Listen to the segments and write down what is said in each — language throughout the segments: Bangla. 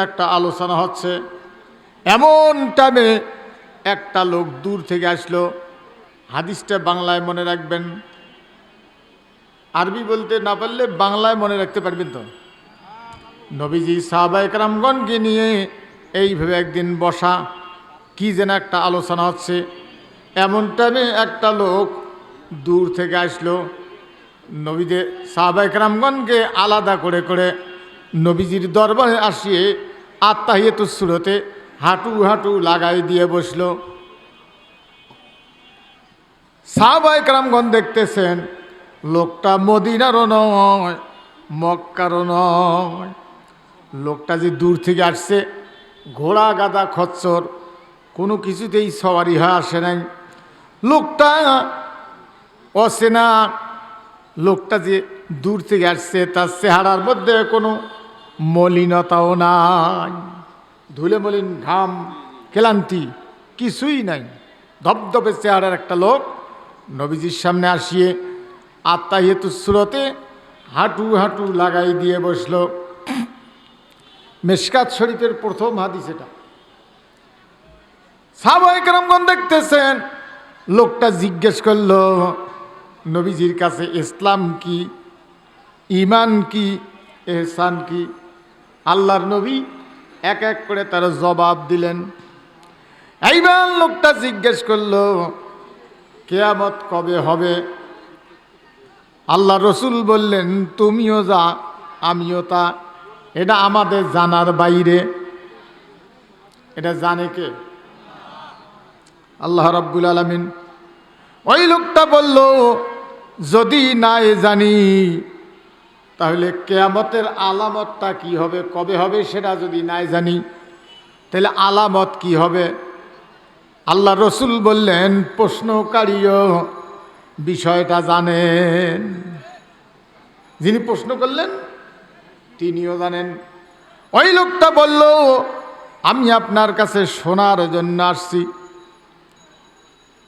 একটা আলোচনা হচ্ছে। এমন টাইমে একটা লোক দূর থেকে আসলো। হাদিসটা বাংলায় মনে রাখবেন। আরবি বলতে না পারলে বাংলায় মনে রাখতে পারবেন তো? নবীজি সাহাবায়ক রামগণকে নিয়ে এইভাবে একদিন বসা। কি যেন একটা আলোচনা হচ্ছে। এমন টাইমে একটা লোক দূর থেকে আসলো। নবীদের সাহাবায়ক রামগণকে আলাদা করে করে নবীজির দরবারে আসিয়ে আত্মাহিয়ত সুরতে হাঁটু হাঁটু লাগাই দিয়ে বসল। সাহাবায়ক রামগণ দেখতেছেন, লোকটা মদিনারও নয়, মক্কারও নয়। লোকটা যে দূর থেকে আসছে, ঘোড়া গাদা খচ্চর, কোনো কিছুতেই সবারই হয়ে আসে নাই। লোকটা অচেনা, লোকটা যে দূর থেকে আসছে, তার চেহারার মধ্যে কোনো মলিনতাও নাই। ধুলে মলিন ঘাম, ক্লান্তি, কিছুই নাই। ধবধবে চেহারার একটা লোক নবীজির সামনে আসিয়ে আত্মাহিত সুরতে হাঁটু হাঁটু লাগাই দিয়ে বসল। মেশকাত শরীফের প্রথম হাদিস এটা। সাহাবাহিক রামগণ দেখতেছেন। লোকটা জিজ্ঞেস করল, নবীজির কাছে ইসলাম কি? ইমান কি? এহসান কি? আল্লাহর নবী এক এক করে তার জবাব দিলেন। এইবার লোকটা জিজ্ঞেস করল, কেয়ামত কবে হবে? আল্লাহ রসুল বললেন, তুমিও যা, আমিও তা। এটা আমাদের জানার বাইরে। এটা জানে কে? আল্লাহ রাব্বুল আলমিন। ওই লোকটা বলল, যদি নাই জানি তাহলে কেয়ামতের আলামতটা কি হবে? কবে হবে সেটা যদি নাই জানি, তাহলে আলামত কি হবে? আল্লাহ রসুল বললেন, প্রশ্নকারীও বিষয়টা জানেন। যিনি প্রশ্ন করলেন, তিনিও জানেন। ওই লোকটা বলল, আমি আপনার কাছে শোনার জন্য আসছি।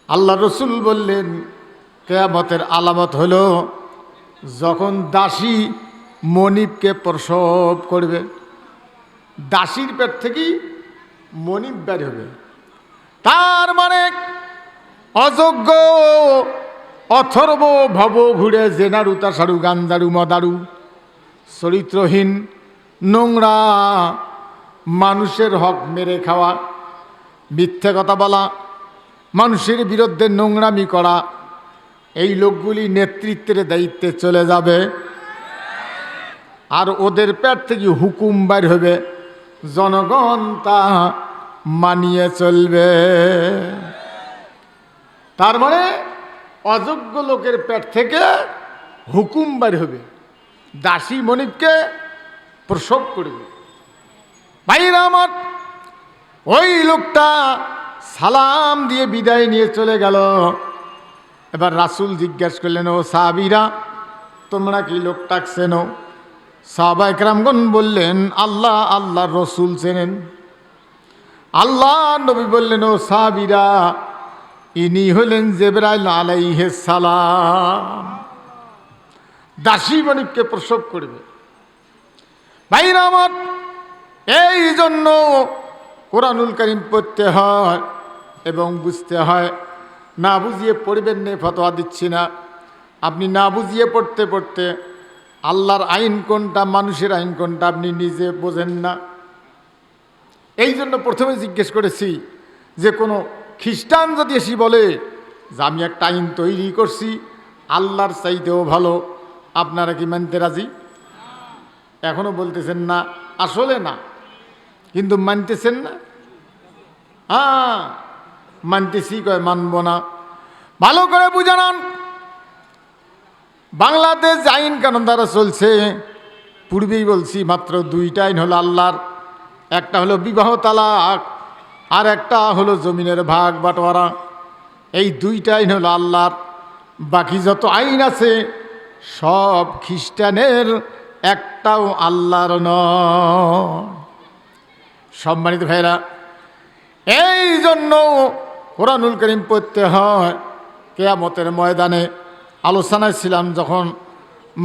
আল্লাহ রসুল বললেন, কেয়ামতের আলামত হলো যখন দাসী মনিবকে প্রসব করবে। দাসীর পেট থেকেই মনিব বের হবে। তার মানে অযোগ্য, অথর্ব, ভব, ঘুরে, জেনারু, তাসারু গান্দারু মদারু, চরিত্রহীন, নোংরা, মানুষের হক মেরে খাওয়া, মিথ্যে কথা বলা, মানুষের বিরুদ্ধে নোংরামি করা, এই লোকগুলি নেতৃত্বের দায়িত্বে চলে যাবে। আর ওদের পেট থেকে হুকুম বাইর হবে। জনগণ তা মানিয়ে চলবে। তার মানে অযোগ্য লোকের পেট থেকে হুকুম বাইর হবে। দাসী মনিবকে প্রসব করবে। ভাইরা আমার, ওই লোকটা সালাম দিয়ে বিদায় নিয়ে চলে গেল। এবার রাসুল জিজ্ঞাসা করলেন, ও সাহাবিরা, তোমরা কি লোকটা চেনো? সাহবা একরামগণ বললেন, আল্লাহ আল্লাহ রসুল চেনেন। আল্লাহ নবী বললেন, ও সাহাবিরা, ইনি হলেন জেবরাইল আলাইহে সালাম। দাসী মনিবকে প্রসব করবে। ভাইরা আমার, এই জন্য কোরআনুল করিম পড়তে হয় এবং বুঝতে হয়। না বুঝিয়ে পড়বেন নে ফতোয়া দিচ্ছি না। আপনি না বুঝিয়ে পড়তে পড়তে আল্লাহর আইন কোনটা, মানুষের আইন কোনটা আপনি নিজে বোঝেন না। এই জন্য প্রথমে জিজ্ঞেস করেছি যে কোনো খ্রিস্টান যদি এসে বলে যে আমি একটা আইন তৈরি করছি, আল্লাহর চাইতেও ভালো, আপনারা কি মানতে রাজি? এখনও বলতেছেন না, আসলে না। কিন্তু মানতেছেন না? হ্যাঁ মানতেছি, কয়, মানব না। ভালো করে বুঝানান বাংলাদেশ আইন কানুন দ্বারা চলছে। পূর্বেই বলছি, মাত্র দুইটা আইন হলো আল্লাহর, একটা হলো বিবাহ তালাক, আর একটা হলো জমিনের ভাগ বাটোয়ারা। এই দুইটা আইন হলো আল্লাহর। বাকি যত আইন আছে, সব খ্রিস্টানের, একটাও আল্লাহর নয়। সম্মানিত ভাইরা এই জন্য কোরআনুল করিম পড়তে হয় কেয়ামতের ময়দানে। আলোচনায় ছিলাম যখন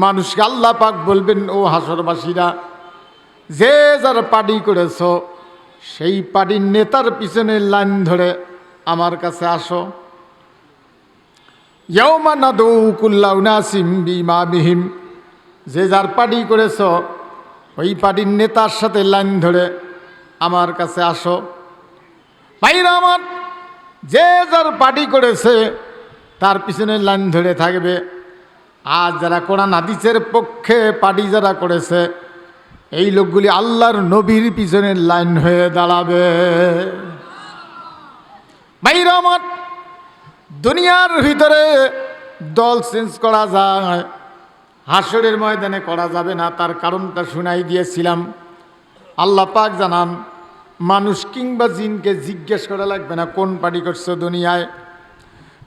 মানুষকে আল্লাহ পাক বলবেন, ও হাসরবাসীরা, যে যার পার্টি করেছ, সেই পার্টির নেতার পিছনে লাইন ধরে আমার কাছে আসো। ইয়ৌমা নাদৌ কুল্লাউনাসিম বিমা বিহিম যে যার পার্টি করেছ, ওই পার্টির নেতার সাথে লাইন ধরে আমার কাছে আসো। ভাইরা আমার, যে যার পার্টি করেছে তার পিছনে লাইন ধরে থাকবে। আর যারা কোরআন হাদিসের পক্ষে পার্টি যারা করেছে, এই লোকগুলি আল্লাহর নবীর পিছনে লাইন হয়ে দাঁড়াবে। ভাইরা আমার, দুনিয়ার ভিতরে দল চেঞ্জ করা যায়, হাসরের ময়দানে করা যাবে না, তার কারণটা শুনাই দিয়েছিলাম। আল্লাহ পাক জানান, মানুষ কিংবা জিনকে জিজ্ঞেস করা লাগবে না, কোন পার্টি করছ দুনিয়ায়?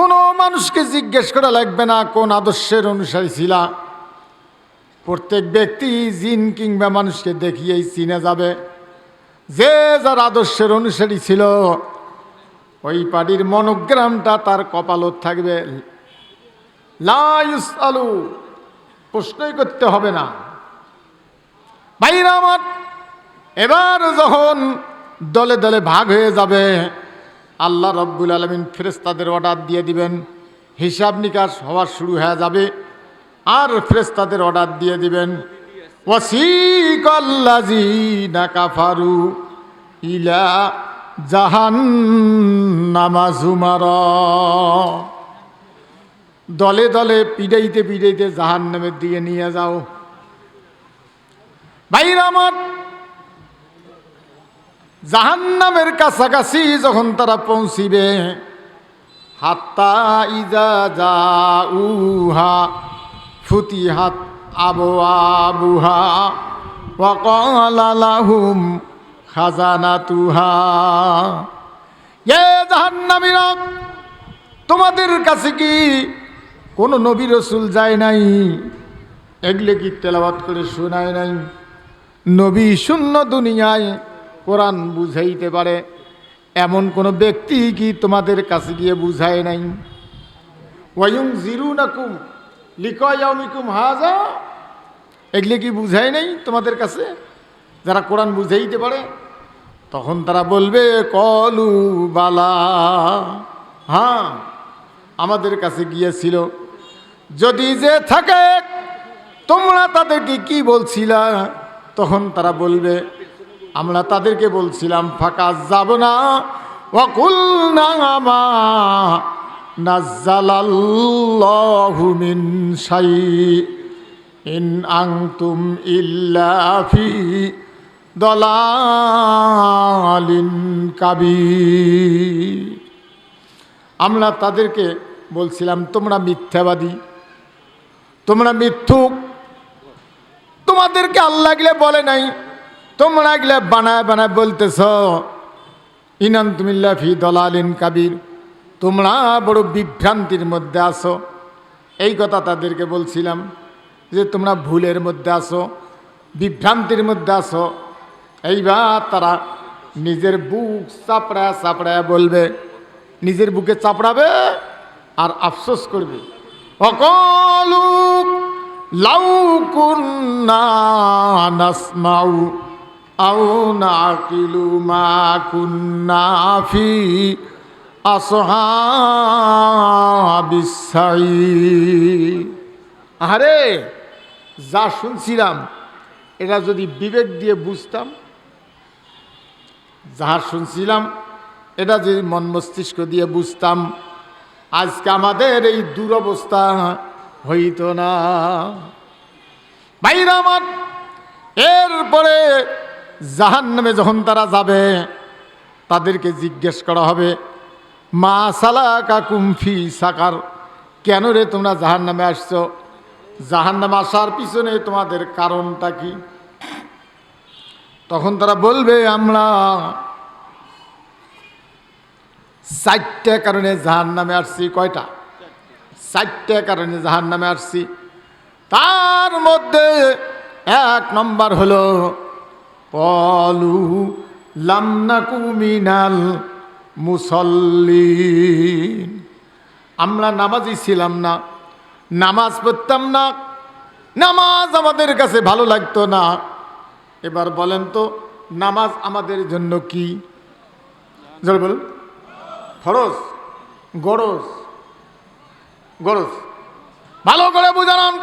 কোনো মানুষকে জিজ্ঞেস করা লাগবে না কোন আদর্শের অনুসারী ছিলা। প্রত্যেক ব্যক্তি জিন কিংবা মানুষকে দেখিয়েই চিনে যাবে। যে যার আদর্শের অনুসারী ছিল, ওই পার্টির মনোগ্রামটা তার কপালত থাকবে। লাইস আলু প্রশ্নই করতে হবে না। ভাইরা আমার, এবার যখন দলে দলে ভাগ হয়ে যাবে আল্লাহ রব্বুল আলমিন ফেরেস্তাদের অর্ডার দিয়ে দিবেন। হিসাব নিকাশ হওয়া শুরু হয়ে যাবে। আর ফেরেস্তাদের অর্ডার দিয়ে দিবেন ওয়াসিকাল্লাজি না কাফারু ইলা জাহান নামাজুমার দলে দলে পিড়াইতে পিড়াইতে জাহান নামের দিকে নিয়ে যাও। ভাইরা আমার জাহান নামের কাছাকাছি যখন তারা পৌঁছিবে, হাত্তা ইজা যা উহা ফুতি হাত আবো আবুহা ওয়াকালাহুম খাজানা তুহা এ জাহান্নামীরা, তোমাদের কাছে কি কোনো নবী রসুল যায় নাই? এগুলো কি তেলাবাত করে শোনায় নাই? নবী শূন্য দুনিয়ায় কোরআন বুঝাইতে পারে। এমন কোনো ব্যক্তি কি তোমাদের কাছে গিয়ে বুঝায় নাই? ওয়ুং জিরু নাকুম লিকুম হাজা এগুলি কি বুঝায় নাই তোমাদের কাছে? যারা কোরআন বুঝাইতে পারে, তখন তারা বলবে, কলু বালা। হ্যাঁ আমাদের কাছে গিয়েছিল। যদি যে থাকে, তোমরা তাদেরকে কি বলছিলা? তখন তারা বলবে আমরা তাদেরকে বলছিলাম, ফাঁকা যাব না। ওয়াকুল নামা নাজ্জালাল্লাহু মিন শাই ইন আনতুম ইল্লা ফি দলালিন কাবীর। আমরা তাদেরকে বলছিলাম, তোমরা মিথ্যাবাদী, তোমরা মিথ্যুক। তোমাদেরকে আল্লাহ গিলে বলে নাই। তোমরা গিলে বানায় বানায় বলতেছ। ইনান তুমিল্লা ফি দলালিন কাবির। তোমরা বড় বিভ্রান্তির মধ্যে আসো এই কথা তাদেরকে বলছিলাম যে তোমরা ভুলের মধ্যে আসো বিভ্রান্তির মধ্যে আসো এইবার তারা নিজের বুক চাপড়ায় চাপড়ায় বলবে, নিজের বুকে চাপড়াবে আর আফসোস করবে। অকলু লাউ কুন্না নাসমাউ। নাকিলু মা কুন্না ফি আসহাবিস সাঈর আরে যা শুনছিলাম, এটা যদি বিবেক দিয়ে বুঝতাম যাহা শুনছিলাম, এটা যদি মন মস্তিষ্ক দিয়ে বুঝতাম, আজকে আমাদের এই দুরবস্থা হইত না। বাইরে আমার, এরপরে জাহান নামে যখন তারা যাবে, তাদেরকে জিজ্ঞেস করা হবে, মা সালা কাকুমফি সাকার, কেন রে তোমরা জাহান নামে আসছো? জাহান নামে আসার পিছনে তোমাদের কারণটা কি? তখন তারা বলবে, আমরা চারটে কারণে জাহান নামে আসছি। কয়টা? চারটে কারণে জাহান নামে আসছি। তার মধ্যে এক নম্বর হলো পলু লামনাকু মিনাল মুসল্লিন আমরা নামাজই ছিলাম না। নামাজ পড়তাম না। নামাজ আমাদের কাছে ভালো লাগতো না। এবার বলেন তো, নামাজ আমাদের জন্য কি? জল বলুন। ফরজ, গরজ গরজ। ভালো করে বুঝালাম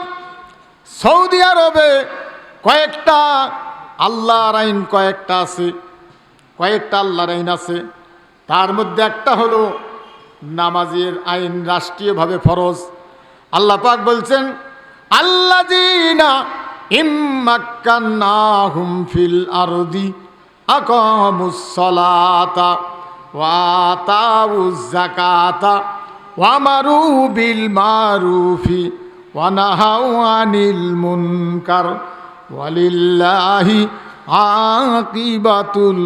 সৌদি আরবে কয়েকটা আল্লাহর আইন কয়েকটা আছে, কয়েকটা আল্লাহর আইন আছে। তার মধ্যে একটা হলো নামাজের আইন রাষ্ট্রীয়ভাবে ফরজ। আল্লাহ পাক বলছেন জিনা ইম্মাক্কান্নাহুম ফিল আরদি বিল মারুফি মুনকার। ওয়ালিল্লাহি আকিবাতুল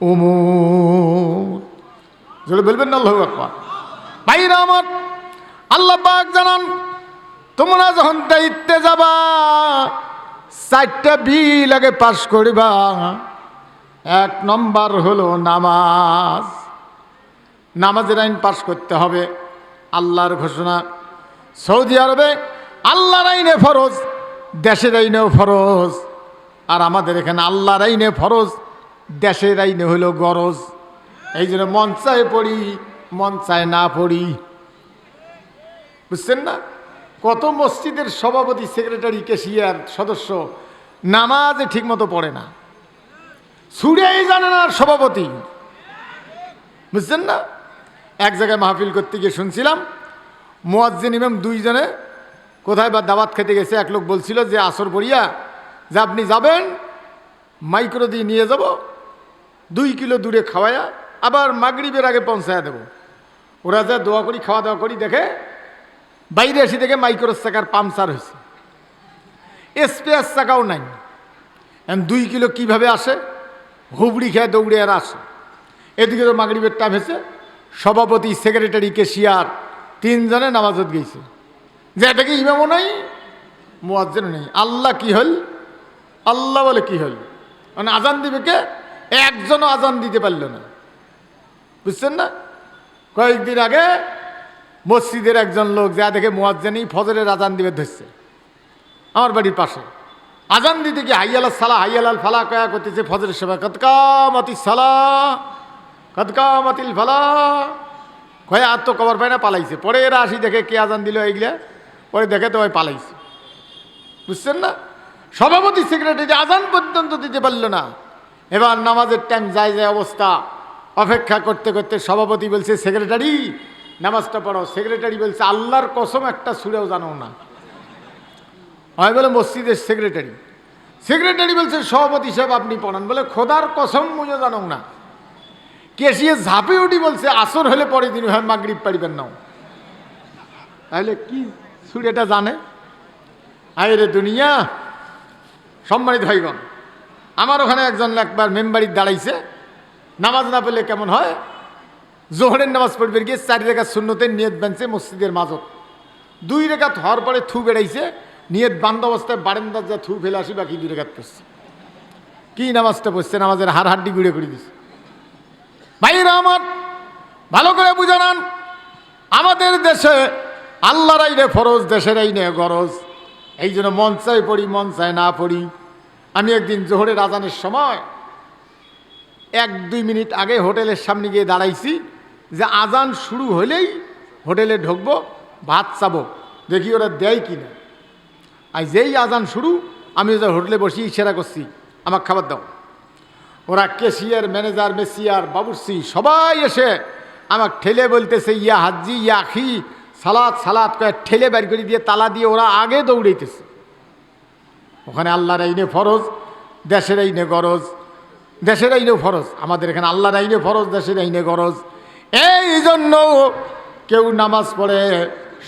উমুর। জোরে বলবেন না, আল্লাহু আকবার। ভাইরা আমার, আল্লাহ পাক জানান, তোমরা যখন দায়িত্বে যাবা, চারটা বিল আগে পাশ করিবা। এক নম্বর হলো নামাজ। নামাজের আইন পাশ করতে হবে, আল্লাহর ঘোষণা। সৌদি আরবে আল্লাহর আইনে ফরজ। দেশের আইনেও ফরজ। আর আমাদের এখানে আল্লাহর আইনে ফরজ, দেশের আইনে হলো গরজ। এই জন্য মন মঞ্চায় পড়ি মঞ্চায় না পড়ি। বুঝছেন না? কত মসজিদের সভাপতি, সেক্রেটারি কেশিয়ার সদস্য, নামাজে ঠিকমতো পড়ে না। ছুড়েই জানে না সভাপতি। বুঝছেন না? এক জায়গায় মাহফিল করতে গিয়ে শুনছিলাম, মোয়াজ্জিন ইমাম দুইজনে কোথায় বা দাওয়াত খেতে গেছে? এক লোক বলছিল যে, আসর পড়িয়া যে আপনি যাবেন, মাইক্রো দিয়ে নিয়ে যাব, দুই কিলো দূরে খাওয়ায়া, আবার মাগরিবের আগে পৌঁছায়া দেব। ওরা যা দোয়া করি, খাওয়া দাওয়া করি, দেখে বাইরে এসে দেখে মাইক্রোর চাকার পাংচার হয়েছে। স্পেয়ার চাকাও নাই। দুই কিলো কীভাবে আসে? হুবড়ি খেয়ে দৌড়ে আর আসে। এদিকে তো মাগরিবের টাইম হয়েছে। সভাপতি সেক্রেটারি কেশিয়ার তিনজনে নামাজত গেছে। যে এটা কি ইমামও নাই মোয়াজ্জেন নেই। আল্লাহ কি হল? আল্লাহ বলে কি হল? মানে আজান দিবে কে? একজনও আজান দিতে পারল না। বুঝছেন না? কয়েকদিন আগে মসজিদের একজন লোক যা দেখে মোয়াজ্জেনই ফজরের আজান দিবে ধরছে। আমার বাড়ির পাশে। আজান দিতে কি হাইয়াল সালা হাইয়াল ফালা কয়া করতেছে, ফজরের সময় কতকামতি সালা কতকামাতিল ফালা। কয়ে, আর তো কবর পায় না, পালাইছে। পরে এরা আসি দেখে কে আজান দিল এইগুলা? পরে দেখে তো ওই পালাইছে। বুঝছেন না? সভাপতি সেক্রেটারি আজান পর্যন্ত দিতে পারল না। এবার নামাজের টাইম যায় যায় অবস্থা। অপেক্ষা করতে করতে সভাপতি বলছে সেক্রেটারি নামাজটা পড়ো। সেক্রেটারি বলছে, আল্লাহর কসম একটা সুরেও জানো না। হয় বলে মসজিদের সেক্রেটারি সেক্রেটারি বলছে, সভাপতি সাহেব, আপনি পড়ান। বলে, খোদার কসম মুজো জানো না। কেসিয়ে ঝাঁপে উঠি বলছে, আসর হলে পরে দিন হয় মাগরিব পারিবেন নাও তাহলে কি সুরেটা জানে? আয় রে দুনিয়া! সম্মানিত ভাইগণ, আমার ওখানে একজন একবার মেম্বারির দাঁড়াইছে। নামাজ না পেলে কেমন হয়? জোহরের নামাজ পড়বে গিয়ে চারি রেখা শূন্যতে নিয়ত বানছে মসজিদের মাজত। দুই রেখাত হওয়ার পরে থু বেড়াইছে, নিয়ত বান্ধ অবস্থায় বারেন্দার যা থু ফেলে আসি, বাকি দুই রেখাত পড়ছে। কি নামাজটা পড়ছে? নামাজের হাড় হাড্ডি গুঁড়ে করে দিছে। ভাইরা আমার, ভালো করে বুঝানান আমাদের দেশে আল্লাহর আইনে ফরজ, দেশের আইনে গরজ। এই জন্য মন চাই পড়ি মন চায় না পড়ি। আমি একদিন জোহরের আজানের সময় এক দুই মিনিট আগে হোটেলের সামনে গিয়ে দাঁড়াইছি যে আজান শুরু হলেই হোটেলে ঢুকবো, ভাত চাবো। দেখি ওরা দেয় কি না। আর যেই আজান শুরু, আমি ওদের হোটেলে বসি, ইশারা করছি আমার খাবার দাও। ওরা কেশিয়ার ম্যানেজার, মেসিয়ার বাবুর্সি সবাই এসে আমাকে ঠেলে বলতেছে, ইয়া হাজি ইয়া আখি সালাদ সালাদ কয়ে ঠেলে বের করে দিয়ে তালা দিয়ে ওরা আগে দৌড়াইতেছে। ওখানে আল্লাহর আইনে ফরজ, দেশের আইনে গরজ, দেশের আইনে ফরজ। আমাদের এখানে আল্লাহর আইনে ফরজ, দেশের আইনে গরজ। এই জন্য কেউ নামাজ পড়ে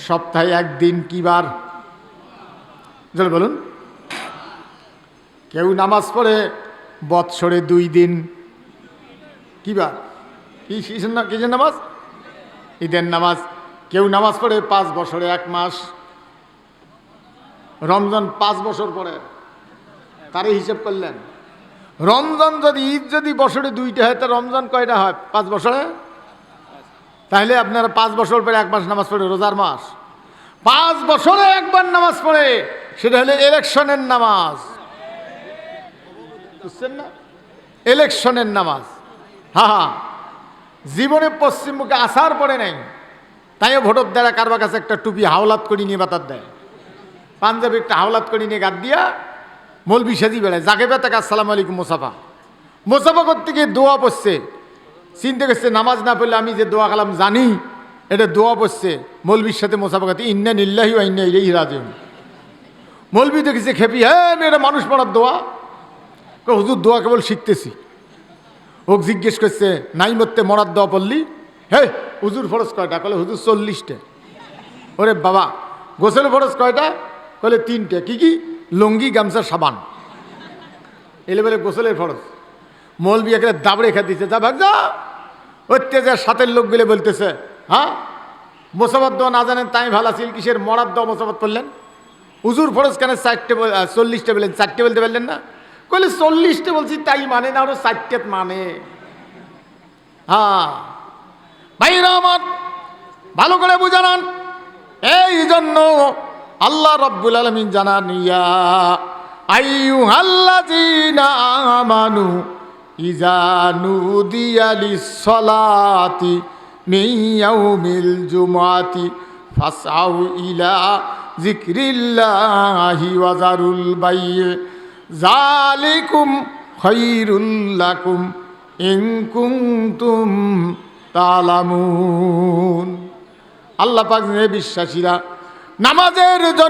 সপ্তাহে একদিন কিবার জল বলুন। কেউ নামাজ পড়ে বৎসরে দুই দিন কি বার? কি নামাজ? ঈদের নামাজ। কেউ নামাজ পড়ে পাঁচ বছরে এক মাস, রমজান পাঁচ বছর পরে, তারই হিসেব করলেন। রমজান যদি ঈদ যদি বছরে দুইটা হয়, তা রমজান কয়টা হয়? পাঁচ বছরে? তাহলে আপনারা পাঁচ বছর পরে এক মাস নামাজ পড়ে, রোজার মাস। পাঁচ বছরে একবার নামাজ পড়ে, সেটা হলো ইলেকশনের নামাজ। বুঝছেন না? ইলেকশনের নামাজ। হা হা। জীবনে পশ্চিমমুখে আসার পরে নাই। তাইও ভোটর দ্বারা কারবার কাছে একটা টুপি হাওলাত করে নিয়ে বাতার দেয়। পাঞ্জাবি একটা হাওলাত করে নিয়ে গাদ দিয়া মলবি সেজি বেড়ায়। যাকে বেতাকে আসসালাম আলাইকুম, মোসাফা। মোসাফা করতে গিয়ে দোয়া পড়ছে। চিন্তা করছে নামাজ না পড়লে আমি যে দোয়া কালাম জানি, এটা দোয়া পড়ছে মলবির সাথে মোসাফা করতে, ইন্না নিল্লাহি ইন্না ইলেহি রাজিউন। মলবি দেখেছে খেপি হ্যাঁ এটা মানুষ পড়ার দোয়া? হুজুর, দোয়া কেবল শিখতেছি। ওক জিজ্ঞেস করছে নাই মরতে মরার দোয়া পড়লি? হে হুজুর ফরজ কয়টা? কলে হুজুর চল্লিশটা। ওরে বাবা, গোসল ফরজ কয়টা? কলে তিনটে। কি কি? লঙ্গি, গামছা, সাবান। এলে বলে গোসলের ফরজ। মৌলবি এখানে দাবড়ে খেয়ে দিচ্ছে যা ভাগ, যা। অত্যাচার সাথের লোকগুলো বলতেছে হ্যাঁ? মোসাবাদ দোয়া না জানেন, তাই ভালো ছিল কিসের মরার দোয়া মোসাবাদ করলেন? হুজুর ফরজ কেন চারটে চল্লিশটা বললেন? চারটে বলতে পারলেন না? কইলে চল্লিশটা বলছি, তাই মানে না, আরও চারটে মানে। হ্যাঁ। ভাইরা আমার ভালো করে বুঝানান এই জন্য আল্লাহ রব্বুল আলমিন জানান, ইয়া আইয়ু হাল্লাযীনা আমানু ইজা নুদিয়া লিসসালাতি মিন ইয়াউমিল জুমআতি ফাসআউ ইলা যিকরিল্লাহি ওয়া যারুল বাই' যালিকুম খায়রুল লাকুম ইন কুনতুম তালামুন। আল্লাহ পাক বিশ্বাসীরা নামাজের জন্য